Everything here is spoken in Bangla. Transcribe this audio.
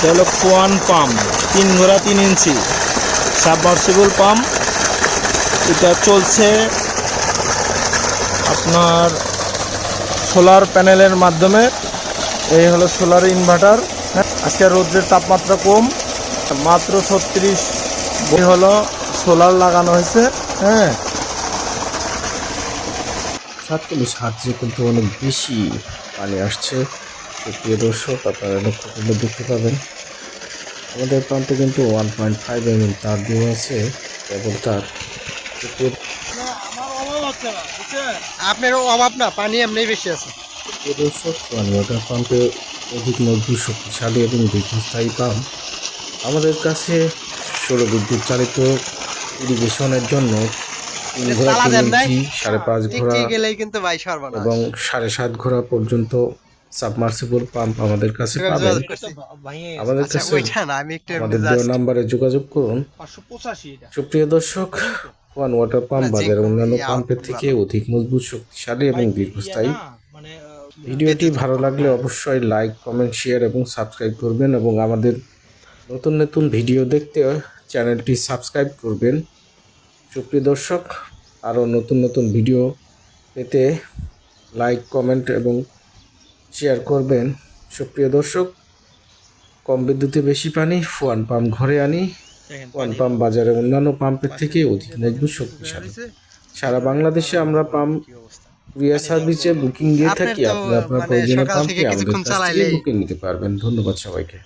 এটা হলো কোয়ান পাম্প তিন ঘোড়া তিন ইঞ্চি। সাবমার্সিবল পাম্প এটা চলছে আপনার সোলার প্যানেলের মাধ্যমে। এই হলো সোলার ইনভার্টার। আজকে রৌদ্রের তাপমাত্রা কম, মাত্র ছত্রিশ। এই হলো সোলার লাগানো হয়েছে হ্যাঁ। সাতচল্লিশ হার্জে কিন্তু অনেক বেশি পানি আসছে। সুপ্রিয় দর্শক আপনারা লক্ষ্য করলে দেখতে পাবেন আমাদের প্রান্তে কিন্তু one point five M M তার দিয়ে আছে কেবল তার। আপনার অভাব না পানি এমনি বেশি আছে। প্রিয় দর্শক ওয়াটার পাম্পে অধিক মজবুত শক্তিশালী এবং দীর্ঘস্থায়ী পাম্প আমাদের কাছে সৌর বিদ্যুৎ চালিত ইরিগেশনের জন্য তিন ঘোড়া তিন ইঞ্চি সাড়ে পাঁচ ঘোড়া এবং সাড়ে সাত ঘোড়া পর্যন্ত সাবমার্সিবল পাম্প আমাদের কাছে পাবেন। আমাদের আচ্ছা কাছে আমাদের দেওয়া নাম্বারে যোগাযোগ করুন। সুপ্রিয় দর্শক ওয়ান ওয়াটার পাম্প বাজারের অন্যান্য পাম্পের থেকে অধিক মজবুত শক্তিশালী এবং দীর্ঘস্থায়ী। মানে ভিডিওটি ভালো লাগলে অবশ্যই লাইক কমেন্ট শেয়ার এবং সাবস্ক্রাইব করবেন এবং আমাদের নতুন নতুন ভিডিও দেখতে চ্যানেলটি সাবস্ক্রাইব করবেন। সুপ্রিয় দর্শক আরও নতুন নতুন ভিডিও পেতে লাইক কমেন্ট এবং শেয়ার করবেন। সুপ্রিয় দর্শক কম বিদ্যুতে বেশি পানি ফোয়ান পাম্প ঘরে আনি ওয়ান পাম্প বাজারে অন্যান্য পাম্পের থেকে অধিক মজবুত শক্তিশালী। সারা বাংলাদেশে আমরা পাম্প ক্রিয়া সার্ভিসে বুকিং দিয়ে থাকি। আপনি আপনার প্রয়োজনীয় পাম্পকে পাম্পটি আমাদের কাছ থেকে বুকিং নিতে পারবেন। ধন্যবাদ সবাইকে।